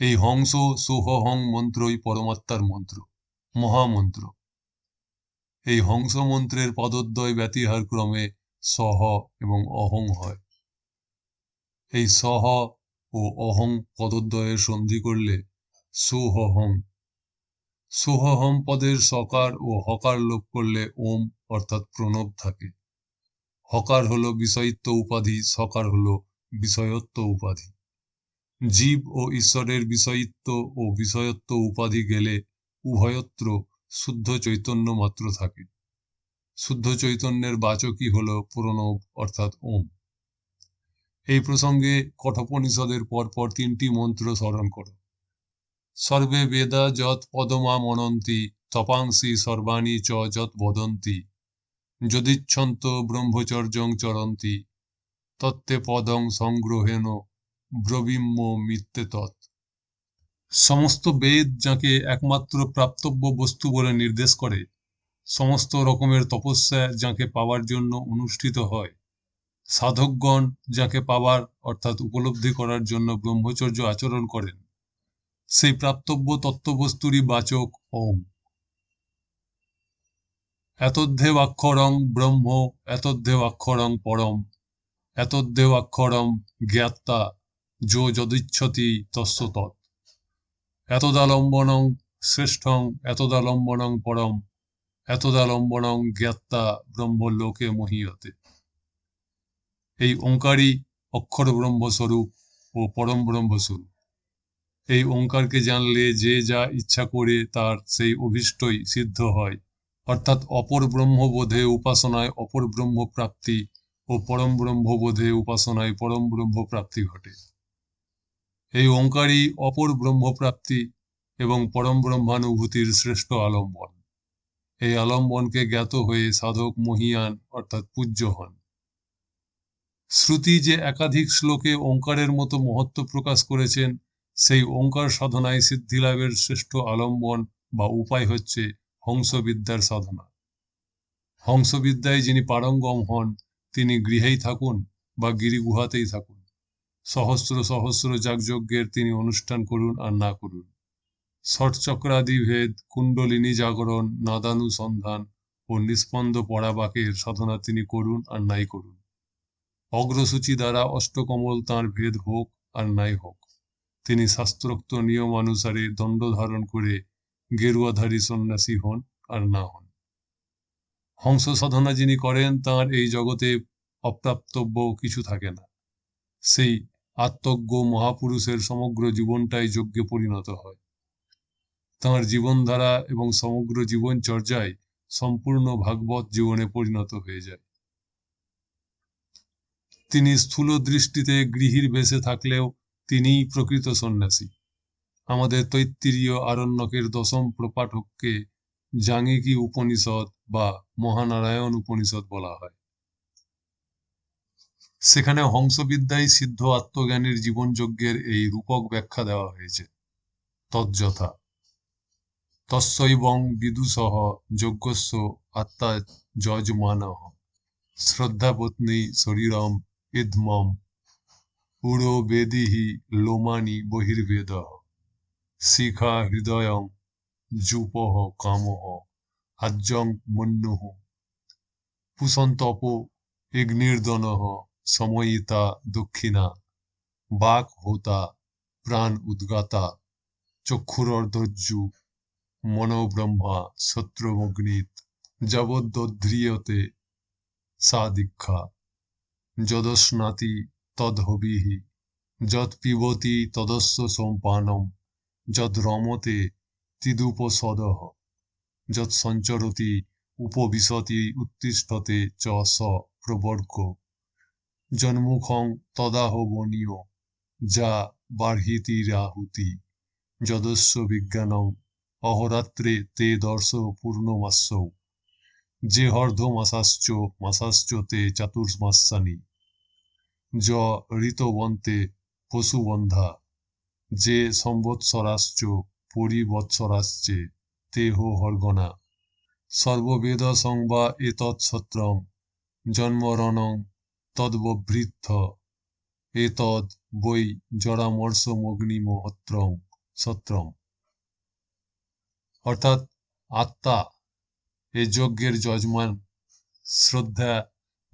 এই হংস সোহহং মন্ত্রই পরমাত্মার মন্ত্র, মহামন্ত্র। এই হংস মন্ত্রের পদদ্বয় ব্যতিহার ক্রমে সহ এবং অহং হয়। এই সহ ও অহং পদদ্বয়ের সন্ধি করলে সুহহং। সুহহম পদের সকার ও হকার লোপ করলে ওম অর্থাৎ প্রণব থাকে। হকার হলো বিষয়িত্ব উপাধি, সকার হলো বিষয়ত্ব উপাধি। জীব ও ঈশ্বরের বিষয়িত্ব ও বিষয়ত্ব উপাধি গেলে উভয়ত্র শুদ্ধ চৈতন্য মাত্র থাকে। শুদ্ধ চৈতন্যের বাচকই হল প্রণব, অর্থাৎ ওম। এই প্রসঙ্গে কঠোপনিষদের পরপর তিনটি মন্ত্র স্মরণ করো। সর্বে বেদা যৎ পদমা মনন্তি তপাংসি সর্বাণী চ যৎ বদন্তি, যদিচ্ছন্ত ব্রহ্মচর্যং চরন্তি তত্ত্বে পদং সংগ্রহেণ ব্রবিম্য মিথ্যে তৎ। সমস্ত বেদ যাকে একমাত্র প্রাপ্তব্য বস্তু বলে নির্দেশ করে, সমস্ত রকমের তপস্যা যাকে পাওয়ার জন্য অনুষ্ঠিত হয়। সাধকগণ যাকে পাওয়ার অর্থাৎ উপলব্ধি করার জন্য ব্রহ্মচর্য আচরণ করেন। সেই প্রাপ্তব্য তত্ত্ববস্তুরই বাচক ওম। এতদ্ধেব অক্ষরং ব্রহ্ম এতদ্ধেব অক্ষরং পরম এতদ্ধেব অক্ষরম জ্ঞাত্তা। যো যদিচ্ছতি তস্য তৎ। এতদালম্বনং শ্রেষ্ঠং, এতদালম্বনং পরম, এতদালম্বনং জ্ঞাত্তা ব্রহ্মলোকে মহীয়তে। এই ওঙ্কারই অক্ষর ব্রহ্মস্বরূপ ও পরম ব্রহ্মস্বরূপ। এই ওঙ্কারকে জানলে যে যা ইচ্ছা করে তার সেই অভিষ্টই সিদ্ধ হয়। অর্থাৎ অপর ব্রহ্মবোধে উপাসনায় অপর ব্রহ্ম প্রাপ্তি ও পরম ব্রহ্মবোধে উপাসনায় পরম ব্রহ্ম প্রাপ্তি ঘটে। এই ওঙ্কারই অপর ব্রহ্মপ্রাপ্তি এবং পরম ব্রহ্মানুভূতির শ্রেষ্ঠ আলম্বন। এই আলম্বনকে জ্ঞাত হয়ে সাধক মহিয়ান অর্থাৎ পূজ্য হন। শ্রুতি যে একাধিক শ্লোকে ওঙ্কারের মতো মহত্ব প্রকাশ করেছেন, সেই ওঙ্কার সাধনায় সিদ্ধিলাভের শ্রেষ্ঠ আলম্বন বা উপায় হচ্ছে হংসবিদ্যার সাধনা। হংসবিদ্যায় যিনি পারঙ্গম হন, তিনি গৃহেই থাকুন বা গিরিগুহাতেই থাকুন। সহস্র সহস্র যাগযজ্ঞের তিনি অনুষ্ঠান করুন আর না করুন। ষটচক্রাদি ভেদ কুণ্ডলিনী জাগরণ, নাদানুসন্ধান ও নিস্পন্দ পড়াবাকের সাধনা তিনি করুন আর নাই করুন। অগ্রসূচি দ্বারা অষ্টকমল তাঁর ভেদ হোক আর নাই হোক। তিনি শাস্ত্রোক্ত নিয়মানুসারে দণ্ড ধারণ করে গেরুয়াধারী সন্ন্যাসী হন আর না হন। হংস সাধনা যিনি করেন, তার এই জগতে অপ্রাপ্তব্য কিছু থাকে না। সেই আত্মজ্ঞ মহাপুরুষের সমগ্র জীবনটাই যজ্ঞে পরিণত হয়। তাঁর জীবনধারা এবং সমগ্র জীবন চর্যায় সম্পূর্ণ ভাগবত জীবনে পরিণত হয়ে যায়। তিনি স্থূল দৃষ্টিতে গৃহীর বেশে থাকলেও তিনিই প্রকৃত সন্ন্যাসী। আমাদের তৈত্তিরীয় আরণ্যকের দশম প্রপাঠককে জাঙ্গিকি উপনিষদ বা মহানারায়ণ উপনিষদ বলা হয়। সেখানে হংসবিদ্যায় সিদ্ধ আত্মজ্ঞানীর জীবনযজ্ঞের এই রূপক ব্যাখ্যা দেওয়া হয়েছে। তজ্যথা তস্যৈবং বিদুষহ যজ্ঞস্য আত্মা যজমান। শ্রদ্ধাপত্নী শরীরম ইদমম। পুরো বেদিহি লোমানি বহির্বেদ। শিখা হৃদয়ং জুপহ কামহ আজ্যং মন্যুহ পুষন্তপ ইগ্নির্দনহ সময়িতা দক্ষিণা বাক হোতা, প্রাণ উদ্গাতা চক্ষুরর্ধজ্জু মনোব্রহ্মা, শত্রুমগ্নিত জবদ্ধ্রিয়তে সা দীক্ষা যদস্নাতি তদ্হবিः যৎ পিবতি তদস্য সম্পানম যদ রমতে তিদুপসদः যৎ সঞ্চরতি উপবিশতি উত্তিষ্ঠতে চ স প্রবর্গ। জন্মুখং তদাহবনীয়, যা বার্হিতিরাহুতি যদস্য বিজ্ঞানং, অহরাত্রে তে দর্শ পূর্ণমাস্যৌ, যে হর্ধমাসাশ্চ মাসাশ্চ মাসাশ্চ তে চাতুর্মাস্যানি য ঋতবন্তে পশুবন্ধা, যে সম্বৎসরাশ্চ পরিবৎসরাশ্চে তেহ হর্গনা সর্ববেদ সংবা এতৎসত্রং জন্মরণং তদ্বভৃত্থ এতদ বৈ জরামর্ষমগ্নিমহত্রং সত্রম অর্থাৎ আত্মা এই যজ্ঞের যজমান, শ্রদ্ধা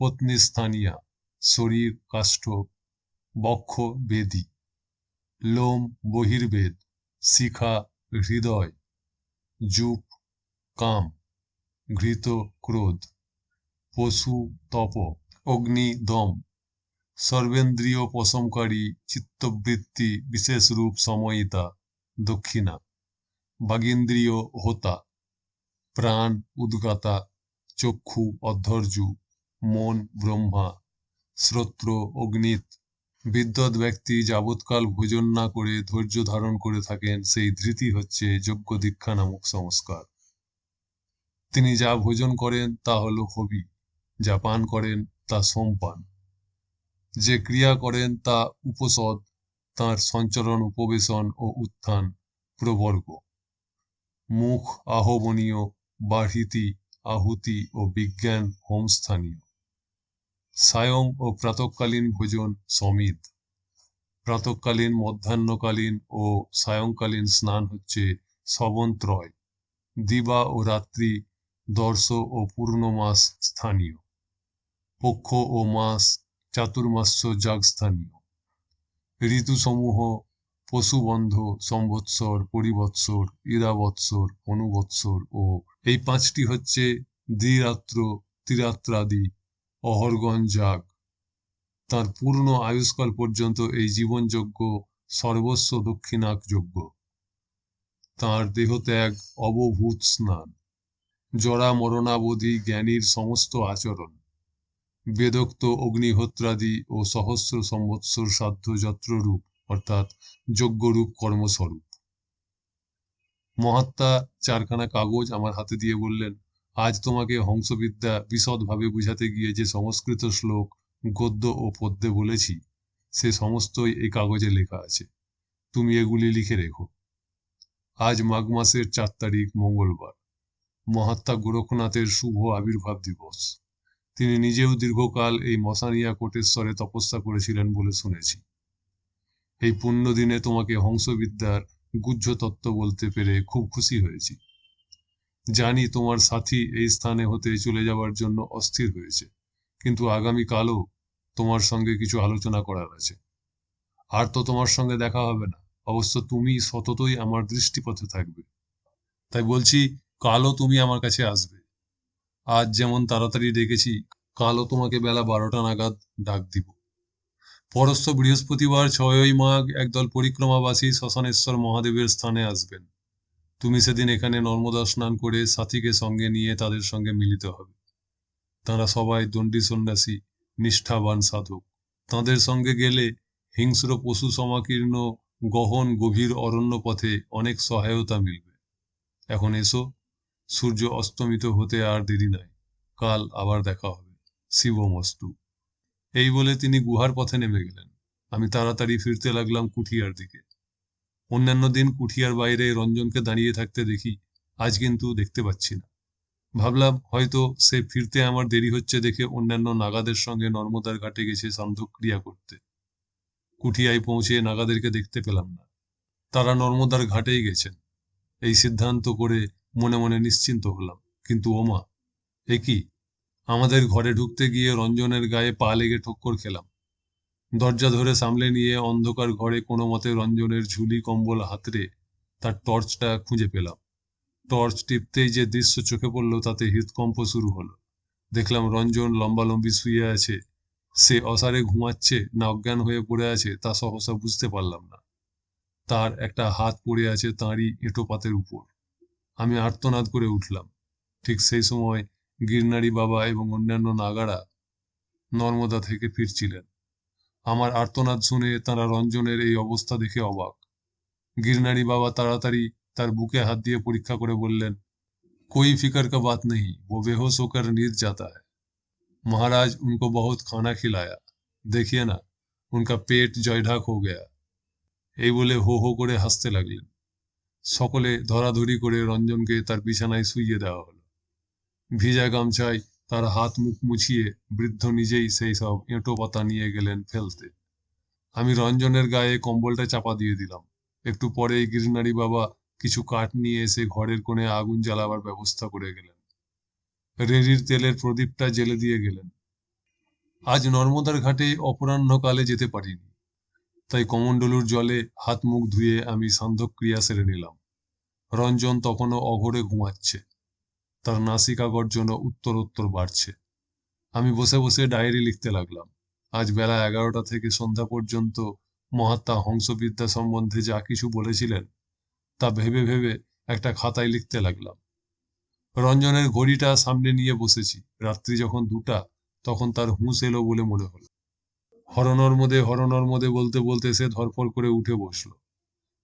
পত্নী স্থানীয়া, শরীর কাষ্ঠ বক্ষ বেদী, লোম বহির্বেদ, শিখা হৃদয় যুপ কাম, ঘৃত ক্রোধ, পশু তপ। অগ্নি দম। সর্বেন্দ্রিয় পশমকারী চিত্তবৃত্তি বিশেষ রূপ সময়িতা, দক্ষিণা। বাগিন্দ্রিয় হোতা। প্রাণ উদ্গাতা, চক্ষু অধৈর্যু মন ব্রহ্মা। শ্রোত্র অগ্নিত। বিদ্যৎ ব্যক্তি যাবৎকাল ভোজন না করে ধৈর্য ধারণ করে থাকেন, সেই ধৃতি হচ্ছে যোগ্য দীক্ষা নামক সংস্কার। তিনি যা ভোজন করেন তা হল হবি। যা পান করেন তা সোমপান। যে ক্রিয়া করেন তা উপসদ তার সঞ্চরণ, উপবেশন ও উত্থান প্রবর্গ। মুখ আহবনীয় বাহিতি আহুতি ও বিজ্ঞান হোমস্থানীয়। সায়ং ও প্রাতকালীন ভোজন সমিত। প্রাতকালীন, মধ্যাহ্নকালীন ও সায়ংকালীন স্নান হচ্ছে সবন্ত্রয় দিবা ও রাত্রি দর্শ ও পূর্ণমাস স্থানীয়। পক্ষ ও মাস চাতুর্মাস্য যাগস্থানীয় ঋতুসমূহ পশুবন্ধ, সম্বৎসর, পরিবৎসর ইরাবৎসর অনুবৎসর ও এই পাঁচটি হচ্ছে দ্বিরাত্র, ত্রিরাত্রাদি, অহরগণ যাগ। তার পূর্ণ আয়ুষ্কাল পর্যন্ত এই জীবনযজ্ঞ সর্বস্ব দক্ষিণাক যজ্ঞ তাঁর দেহত্যাগ অবভূত স্নান। জরা মরণাবধি জ্ঞানীর সমস্ত আচরণ। বেদোক্ত অগ্নিহোত্রাদি ও সহস্র সম্বৎসর সাধ্য যত্ররূপ, অর্থাৎ যজ্ঞরূপ কর্মস্বরূপ। মহাত্মা চারখানা কাগজ আমার হাতে দিয়ে বললেন, আজ তোমাকে হংসবিদ্যা বিশদভাবে বুঝাতে গিয়ে যে সংস্কৃত শ্লোক গদ্য ও পদ্যে বলেছি, সে সমস্তই এই কাগজে লেখা আছে। তুমি এগুলি লিখে রেখো। আজ মাঘ মাসের চার তারিখ মঙ্গলবার। মহাত্মা গোরখনাথের শুভ আবির্ভাব দিবস। তিনি নিজেও দীর্ঘকাল এই মশানিয়া কোটেশ্বরে তপস্যা করেছিলেন বলে শুনেছি। এই পুণ্য দিনে তোমাকে হংসবিদ্যার গুহ্য তত্ত্ব বলতে পেরে খুব খুশি হয়েছি। জানি তোমার সাথী এই স্থানে হতে চলে যাওয়ার জন্য অস্থির হয়েছে, কিন্তু আগামী কালও তোমার সঙ্গে কিছু আলোচনা করার আছে। আর তো তোমার সঙ্গে দেখা হবে না, অবশ্য তুমি সততই আমার দৃষ্টিপথে থাকবে। তাই বলছি, কালও তুমি আমার কাছে আসবে। আজ যেমন তাড়াতাড়ি ডেকেছি, কালও তোমাকে বেলা বারোটা নাগাদ ডাক দিব। পরস্ত বৃহস্পতিবার ছয়ই মাঘ একদল পরিক্রমাবাসী শ্মশানেশ্বর মহাদেবের স্থানে আসবেন। তুমি সেদিন এখানে নর্মদা স্নান করে সাথীকে সঙ্গে নিয়ে তাদের সঙ্গে মিলিত হবে। তারা সবাই দণ্ডী সন্ন্যাসী, নিষ্ঠাবান সাধক। তাঁদের সঙ্গে গেলে হিংস্র পশু সমাকীর্ণ, গহন গভীর অরণ্য পথে অনেক সহায়তা মিলবে। এখন এসো সূর্য অস্তমিত হতে আর দেরি নাই। কাল আবার দেখা হবে। শিবমস্তু। এই বলে তিনি গুহার পথে নেমে গেলেন। আমি তাড়াতাড়ি ফিরতে লাগলাম কুঠিয়ার দিকে। অন্যান্য দিন কুঠিয়ার বাইরে রঞ্জনকে দাঁড়িয়ে থাকতে দেখি আজ কিন্তু দেখতে পাচ্ছি না। ভাবলাম হয়তো সে ফিরতে আমার দেরি হচ্ছে দেখে অন্যান্য নাগাদের সঙ্গে নর্মদার ঘাটে গেছে সান্ধ্যক্রিয়া করতে। কুঠিয়ায় পৌঁছে নাগাদেরকে দেখতে পেলাম না। তারা নর্মদার ঘাটেই গেছেন। এই সিদ্ধান্ত করে মনে মনে নিশ্চিন্ত হলাম। কিন্তু ওমা, এ কি? আমাদের ঘরে ঢুকতে গিয়ে রঞ্জনের গায়ে পা লেগে ঠক্কর খেলাম। দরজা ধরে সামলে নিয়ে অন্ধকার ঘরে কোনো মতে রঞ্জনের ঝুলি কম্বল হাতড়ে তার টর্চটা খুঁজে পেলাম। টর্চ টিপতেই যে দৃশ্য চোখে পড়ল তাতে হৃদকম্প শুরু হলো। দেখলাম রঞ্জন লম্বালম্বি শুয়ে আছে। সে অসারে ঘুমাচ্ছে, না অজ্ঞান হয়ে পড়ে আছে তা সহসা বুঝতে পারলাম না। তার একটা হাত পড়ে আছে তাঁরই এঁটো পাতের উপর। আমি আর্তনাদ করে উঠলাম ঠিক সেই সময় গিরনারি বাবা এবং অন্যান্য নাগারা নর্মদা থেকে ফিরছিলেন আমার আর্তনাদ শুনে তারা রঞ্জনের এই অবস্থা দেখে অবাক গিরনারি বাবা তাড়াতাড়ি তার বুকে হাত দিয়ে পরীক্ষা করে বললেন कोई फिक्र का बात नहीं वो बेहोश होकर नींद जाता है महाराज उनको बहुत खाना खिलाया देखिए ना उनका पेट জয়ঢাক हो गया এই বলে হো হো করে হাসতে লাগলেন সকলে ধরাধরি করে রঞ্জনকে তার বিছানায় শুইয়ে দেওয়া হলো। ভিজা গামছায় তার হাত মুখ মুছিয়ে বৃদ্ধ নিজেই সেই সব এঁটো পাতা নিয়ে গেলেন ফেলতে। আমি রঞ্জনের গায়ে কম্বলটা চাপা দিয়ে দিলাম। একটু পরেই গিরনারি বাবা কিছু কাঠ নিয়ে এসে ঘরের কোণে আগুন জ্বালাবার ব্যবস্থা করে গেলেন। রেড়ির তেলের প্রদীপটা জেলে দিয়ে গেলেন। আজ নর্মদার ঘাটে অপরাহ্নকালে যেতে পারিনি। তাই কমণ্ডলুর জলে হাত মুখ ধুয়ে আমি সান্ধ্যক্রিয়া সেরে নিলাম। রঞ্জন তখনও অঘরে ঘুমাচ্ছে। তার নাসিকা গর্জন উত্তরোত্তর বাড়ছে। আমি বসে বসে ডায়েরি লিখতে লাগলাম। আজ বেলা এগারোটা থেকে সন্ধ্যা পর্যন্ত মহাত্মা হংসবিদ্যা সম্বন্ধে যা কিছু বলেছিলেন, তা ভেবে ভেবে একটা খাতায় লিখতে লাগলাম। রঞ্জনের ঘড়িটা সামনে নিয়ে বসেছি। রাত্রি যখন দুটা, তখন তার হুঁশ এলো বলে মনে হলো। হরনর্মদে হরনর্মদে বলতে বলতে সে ধরফর করে উঠে বসল।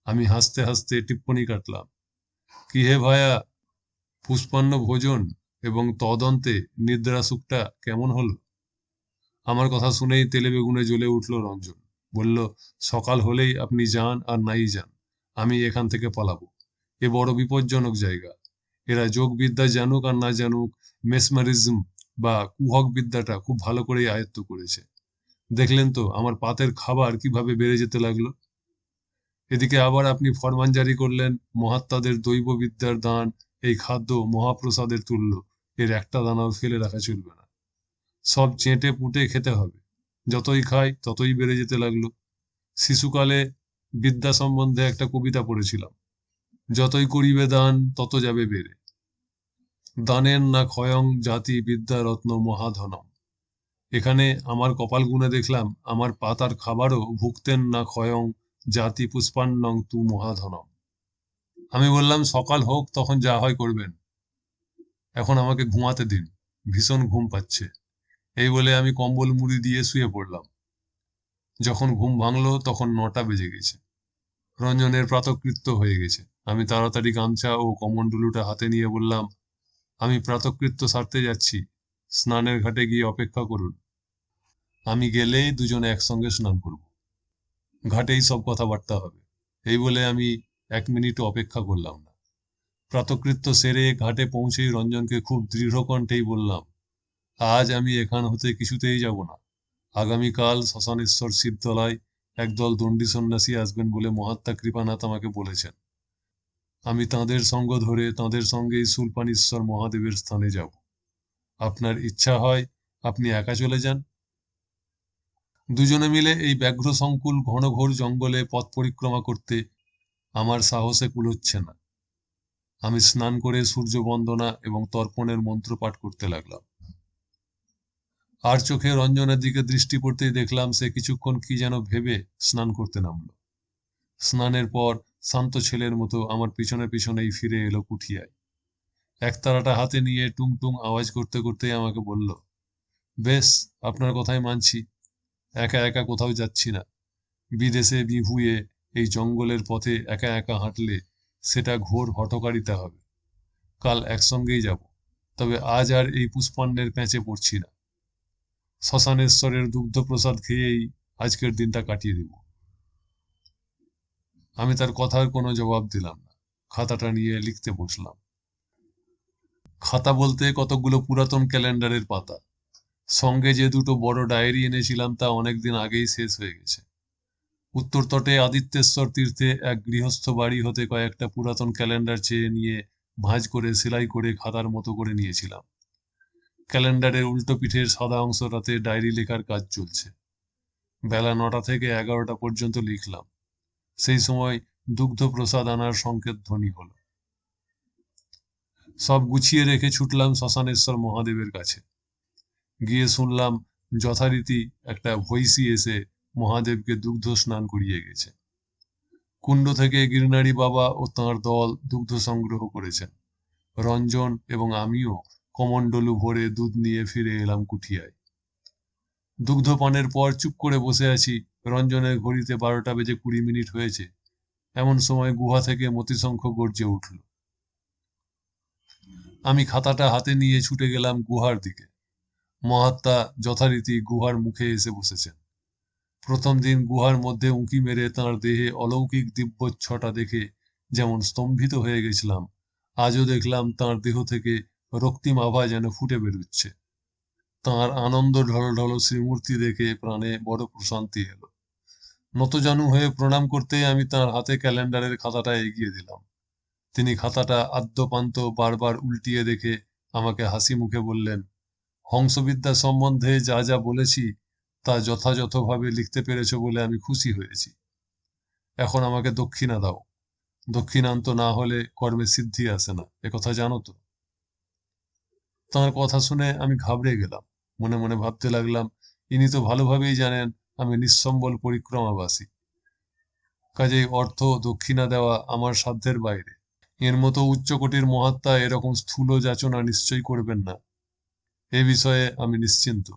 আমি হাসতে হাসতে টিপ্পনি কাটলাম। কি হে ভায়া, পুষ্পান্ন ভোজন এবং তদন্তে নিদ্রা সুখটা কেমন হলো? আমার কথা শুনেই তেলে বেগুনে জ্বলে উঠল রঞ্জন। বলল, সকাল হলেই আপনি যান আর নাই যান, আমি এখান থেকে পালাবো। এ বড় বিপজ্জনক জায়গা। এরা যোগবিদ্যা জানুক আর না জানুক, মেসমারিজম বা কুহক বিদ্যাটা খুব ভালো করেই আয়ত্ত করেছে। দেখলেন তো আমার পাতের খাবার কীভাবে বেড়ে যেতে লাগল। এদিকে আবার আপনি ফরমান জারি করলেন, মহাত্মাদের দৈব বিদ্যার দান, এই খাদ্য মহাপ্রসাদের তুল্য। এর একটা দানাও ফেলে রাখা চলবে না। সব চেটে পুটে খেতে হবে। যতই খাই, ততই বেড়ে যেতে লাগল। শিশুকালে বিদ্যা সম্বন্ধে একটা কবিতা পড়েছিলাম। যতই করিবে দান, তত যাবে বেড়ে। দানের না ক্ষয়ং জাতি বিদ্যা রত্ন মহাধনম। এখানে আমার কপাল গুনে দেখলাম, আমার পাতার খাবারও ভুগতেন না ক্ষয়ং জাতি পুষ্পান্নং তু মহাধনম। আমি বললাম, সকাল হোক, তখন যা হয় করবেন। এখন আমাকে ঘুমাতে দিন, ভীষণ ঘুম পাচ্ছে। এই বলে আমি কম্বল মুড়ি দিয়ে শুয়ে পড়লাম। যখন ঘুম ভাঙলো, তখন নটা বেজে গেছে। রঞ্জনের প্রাতকৃত্য হয়ে গেছে। আমি তাড়াতাড়ি গামছা ও কমণ্ডলুটা হাতে নিয়ে বললাম, আমি প্রাতকৃত্য সারতে যাচ্ছি। স্নানের ঘাটে গিয়ে অপেক্ষা করুন। আমি গেলেই দুজনে একসঙ্গে স্নান করব। ঘাটেই সব কথাবার্তা হবে। এই বলে আমি এক মিনিট অপেক্ষা করলাম না। প্রাতকৃত্য সেরে ঘাটে পৌঁছেই রঞ্জনকে খুব দৃঢ় কণ্ঠেই বললাম, আজ আমি এখান হতে কিছুতেই যাব না। আগামীকাল শ্মশানেশ্বর শিবতলায় একদল দণ্ডী সন্ন্যাসী আসবেন বলে মহাত্মা কৃপানাথ আমাকে বলেছেন। আমি তাঁদের সঙ্গ ধরে তাঁদের সঙ্গেই সুলপানীশ্বর মহাদেবের স্থানে যাব। আপনার ইচ্ছা হয় আপনি একা চলে যান? দুজনে মিলে এই ব্যাঘ্র সংকুল ঘনঘোর জঙ্গলে পথ পরিক্রমা করতে আমার সাহসে কুলোচ্ছে না। আমি স্নান করে সূর্য বন্দনা এবং তর্পণের মন্ত্র পাঠ করতে লাগলাম। আর চোখে রঞ্জনের দিকে দৃষ্টি পড়তেই দেখলাম সে কিছুক্ষণ কি যেন ভেবে স্নান করতে নামলো। স্নানের পর শান্ত ছেলের মতো আমার পিছনে পিছনেই ফিরে এলো কুঠিয়ায়। একতারাটা হাতে নিয়ে টুং টুং আওয়াজ করতে করতেই আমাকে বলল, বেশ, আপনার কথাই মানছি। একা একা কোথাও যাচ্ছি না। বিদেশে বিভুয়ে এই জঙ্গলের পথে একা একা হাঁটলে সেটা ঘোর হঠকারিতা হবে। কাল একসঙ্গেই যাব, তবে আজ আর এই পুষ্পাণ্ডের প্যাঁচে পড়ছি না। শ্মশানেশ্বরের দুগ্ধ প্রসাদ খেয়েই আজকের দিনটা কাটিয়ে দেব। আমি তার কথার কোনো জবাব দিলাম না। খাতাটা নিয়ে লিখতে বসলাম। খাতা বলতে কতগুলো পুরাতন ক্যালেন্ডারের পাতা। সঙ্গে যে দুটো বড় ডায়েরি এনেছিলাম তা অনেকদিন আগেই শেষ হয়ে গেছে। উত্তর তটে আদিত্যেশ্বর তীর্থে এক গৃহস্থ বাড়ি হতে কয়েকটা পুরাতন ক্যালেন্ডার চেয়ে নিয়ে ভাঁজ করে, সেলাই করে, খাতার মতো করে নিয়েছিলাম। ক্যালেন্ডারের উল্টো পিঠের সাদা অংশটাতে ডায়েরি লেখার কাজ চলছে। বেলা নটা থেকে এগারোটা পর্যন্ত লিখলাম। সেই সময় দুগ্ধ প্রসাদ আনার সংকেত ধ্বনি হলো। সব গুছিয়ে রেখে ছুটলাম শ্মশানেশ্বর মহাদেবের কাছে। গিয়ে শুনলাম যথারীতি একটা ভৈসি এসে মহাদেবকে দুগ্ধ স্নান করিয়ে গেছে। কুণ্ড থেকে গিরনারি বাবা ও তাঁর দল দুগ্ধ সংগ্রহ করেছেন। রঞ্জন এবং আমিও কমণ্ডলু ভরে দুধ নিয়ে ফিরে এলাম কুঠিয়ায়। দুগ্ধ পানের পর চুপ করে বসে আছি। রঞ্জনের ঘড়িতে বারোটা বেজে কুড়ি মিনিট হয়েছে। এমন সময় গুহা থেকে মতিশঙ্খ গর্জে উঠল। আমি খাতাটা হাতে নিয়ে ছুটে গেলাম গুহার দিকে। মহাত্মা যথারীতি গুহার মুখে এসে বসেছেন। প্রথম দিন গুহার মধ্যে উঁকি মেরে তাঁর দেহে অলৌকিক দিব্যচ্ছটা দেখে যেমন স্তম্ভিত হয়ে গেছিলাম, আজও দেখলাম তাঁর দেহ থেকে রক্তিম আভা যেন ফুটে বেরুচ্ছে। তাঁর আনন্দ ঢল ঢল শ্রীমূর্তি দেখে প্রাণে বড় প্রশান্তি এলো। নতজানু হয়ে প্রণাম করতেই আমি তার হাতে ক্যালেন্ডারের খাতাটা এগিয়ে দিলাম। তিনি খাতাটা আদ্যপান্ত বারবার উল্টিয়ে দেখে আমাকে হাসি মুখে বললেন হংসবিদ্যা সম্বন্ধে যা যা বলেছি, তা যথাযথভাবে লিখতে পেরেছ বলে আমি খুশি হয়েছি। এখন আমাকে দক্ষিণা দাও। দক্ষিণান্ত না হলে কর্মে সিদ্ধি আসে না। একথা জানো তো? তাঁর কথা শুনে আমি ঘাবড়ে গেলাম। মনে মনে ভাবতে লাগলাম, ইনি তো ভালোভাবেই জানেন আমি নিঃসম্বল পরিক্রমাবাসী। কাজেই অর্থ দক্ষিণা দেওয়া আমার সাধ্যের বাইরে। এর মতো উচ্চকোটির মহাত্মা এরকম স্থূল যাচনা নিশ্চয়ই করবেন না। এ বিষয়ে আমি নিশ্চিন্ত।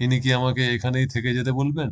ইনি কি আমাকে এখানেই থেকে যেতে বলবেন?